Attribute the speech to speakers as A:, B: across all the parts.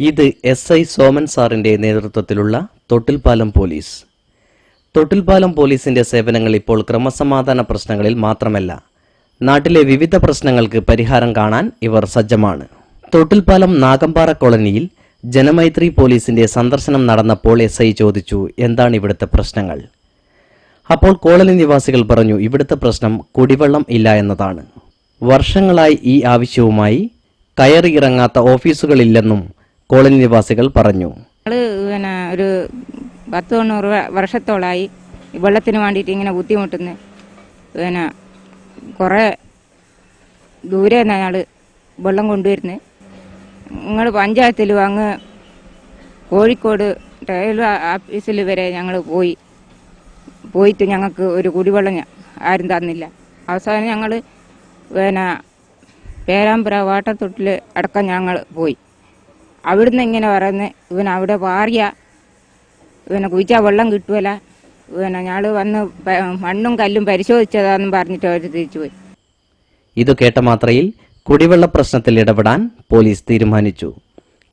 A: ഇത് S I Soman സാറിന്റെ നേതൃത്വത്തിലുള്ള തൊട്ടിൽപ്പാലം പോലീസ്. തൊട്ടിൽപ്പാലം പോലീസിന്റെ സേവനങ്ങൾ ഇപ്പോൾ ക്രമസമാധാന പ്രശ്നങ്ങളിൽ മാത്രമല്ല നാട്ടിലെ വിവിധ പ്രശ്നങ്ങൾക്ക് പരിഹാരം കാണാൻ ഇവർ സജ്ജമാണ്. തൊട്ടിൽപ്പാലം നാഗമ്പാറ കോളനിയിൽ ജനമൈത്രി പോലീസിന്റെ സന്ദർശനം നടന്നപ്പോൾ എസ് ഐ ചോദിച്ചു എന്താണ് ഇവിടുത്തെ പ്രശ്നങ്ങൾ? അപ്പോൾ കോളനി നിവാസികൾ പറഞ്ഞു ഇവിടുത്തെ പ്രശ്നം കുടിവെള്ളം ഇല്ല എന്നതാണ്. വർഷങ്ങളായി ഈ ആവശ്യവുമായി കയറിയിറങ്ങാത്ത ഓഫീസുകളില്ലെന്നും കോളനി നിവാസികൾ പറഞ്ഞു.
B: പിന്നെ ഒരു പത്ത് തൊണ്ണൂറ് വർഷത്തോളായി വെള്ളത്തിന് വേണ്ടിയിട്ട് ഇങ്ങനെ ബുദ്ധിമുട്ടുന്നു. പിന്നെ കുറേ ദൂരെ ഞങ്ങൾ വെള്ളം കൊണ്ടുവരുന്നത് നിങ്ങൾ പഞ്ചായത്തിലും അങ്ങ് കോഴിക്കോട് റെയിൽവേ ഓഫീസിൽ വരെ ഞങ്ങൾ പോയി. പോയിട്ട് ഞങ്ങൾക്ക് ഒരു കുടിവെള്ളം ആരും തന്നില്ല. അവസാനം ഞങ്ങൾ പിന്നെ പേരാമ്പ്ര വാട്ടർ തൊട്ടിൽ അടക്കം ഞങ്ങൾ പോയി. അവിടുന്ന് ഇങ്ങനെ പറയുന്നത് ഇവൻ അവിടെ പാറിയ. ഇവനെ കുഴിച്ചാൽ വെള്ളം കിട്ടുമല്ല പിന്നെ ഞങ്ങൾ വന്ന് മണ്ണും കല്ലും പരിശോധിച്ചതാന്നും പറഞ്ഞിട്ട് അവർ തിരിച്ചു പോയി.
A: ഇത് കേട്ട മാത്രയിൽ കുടിവെള്ള പ്രശ്നത്തിൽ ഇടപെടാൻ പോലീസ് തീരുമാനിച്ചു.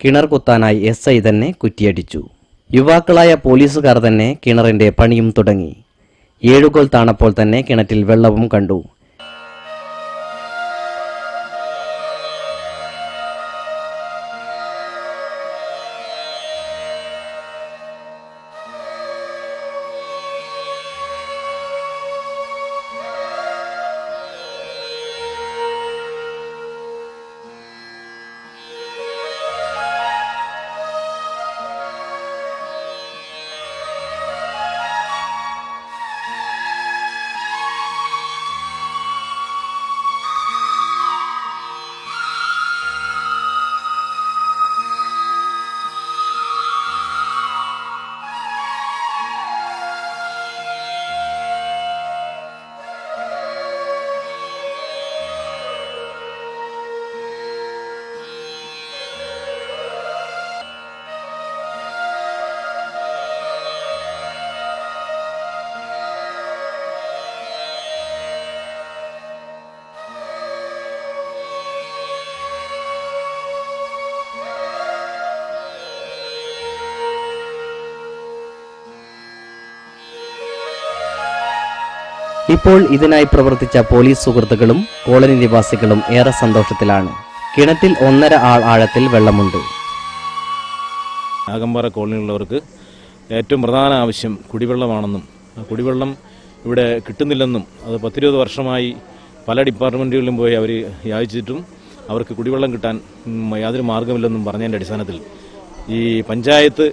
A: കിണർ കുത്താനായി എസ് ഐ തന്നെ കുറ്റിയടിച്ചു. യുവാക്കളായ പോലീസുകാർ തന്നെ കിണറിന്റെ പണിയും തുടങ്ങി. ഏഴുകോൽ താണപ്പോൾ തന്നെ കിണറ്റിൽ വെള്ളവും കണ്ടു. ഇപ്പോൾ ഇതിനായി പ്രവർത്തിച്ച പോലീസ് സുഹൃത്തുക്കളും കോളനി നിവാസികളും ഏറെ സന്തോഷത്തിലാണ്. കിണറ്റിൽ ഒന്നര ആൾ ആഴത്തിൽ വെള്ളമുണ്ട്.
C: നാഗമ്പാറ കോളനിയിലുള്ളവർക്ക് ഏറ്റവും പ്രധാന ആവശ്യം കുടിവെള്ളമാണെന്നും കുടിവെള്ളം ഇവിടെ കിട്ടുന്നില്ലെന്നും അത് പത്തിരുപത് വർഷമായി പല ഡിപ്പാർട്ട്മെന്റുകളിലും പോയി അവർ യാചിച്ചിട്ടും അവർക്ക് കുടിവെള്ളം കിട്ടാൻ യാതൊരു മാർഗമില്ലെന്നും പറഞ്ഞതിന്റെ അടിസ്ഥാനത്തിൽ ഈ പഞ്ചായത്ത്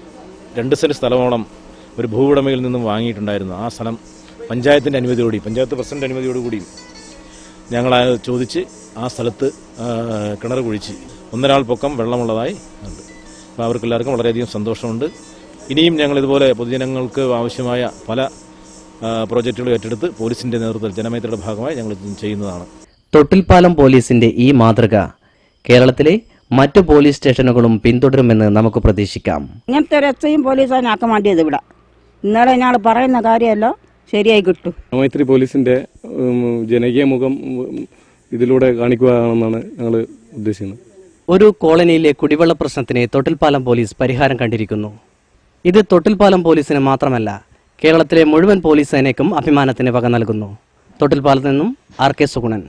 C: രണ്ട് സെന്റ് സ്ഥലമോളം ഒരു ഭൂവുടമയിൽ നിന്നും വാങ്ങിയിട്ടുണ്ടായിരുന്നു. ആ സ്ഥലം പഞ്ചായത്തിന്റെ അനുമതിയോടി പഞ്ചായത്ത് പ്രസിഡന്റ് അനുമതിയോടുകൂടി ഞങ്ങൾ ആ ചോദിച്ച് ആ സ്ഥലത്ത് കിണർ കുഴിച്ച് ഒന്നരാൾ പൊക്കം വെള്ളമുള്ളതായി ഉണ്ട് അപ്പോൾ അവർക്ക് എല്ലാവർക്കും വളരെയധികം സന്തോഷമുണ്ട്. ഇനിയും ഞങ്ങൾ ഇതുപോലെ പൊതുജനങ്ങൾക്ക് ആവശ്യമായ പല പ്രോജക്റ്റുകൾ പ്രോജക്റ്റുകളും ഏറ്റെടുത്ത് പോലീസിന്റെ നേതൃത്വത്തിൽ ജനമൈത്രിയുടെ ഭാഗമായി ഞങ്ങൾ ഇത് ചെയ്യുന്നതാണ്.
A: തൊട്ടിൽപ്പാലം പോലീസിന്റെ ഈ മാതൃക കേരളത്തിലെ മറ്റു പോലീസ് സ്റ്റേഷനുകളും പിന്തുടരുമെന്ന് നമുക്ക് പ്രതീക്ഷിക്കാം.
D: ഇങ്ങനത്തെ ഒരു എസ്ഐയും പോലീസാണ് ആക്കാൻ വേണ്ടിയത് ഇവിടെ. ഇന്നലെ ഞങ്ങൾ പറയുന്ന കാര്യമല്ലോ. ശരിയായി കിട്ടും.
E: മൈത്രി പോലീസിന്റെ ജനകീയ മുഖം ഇതിലൂടെ കാണിക്കുകയാണെന്നാണ് ഞങ്ങൾ ഉദ്ദേശിക്കുന്നത്.
A: ഒരു കോളനിയിലെ കുടിവെള്ള പ്രശ്നത്തിന് തൊട്ടിൽപ്പാലം പോലീസ് പരിഹാരം കണ്ടിരിക്കുന്നു. ഇത് തൊട്ടിൽപ്പാലം പോലീസിന് മാത്രമല്ല കേരളത്തിലെ മുഴുവൻ പോലീസ് സേനയ്ക്കും അഭിമാനത്തിന് വക നൽകുന്നു. തൊട്ടിൽപ്പാലത്ത് നിന്നും ആർ കെ സുഗുണൻ.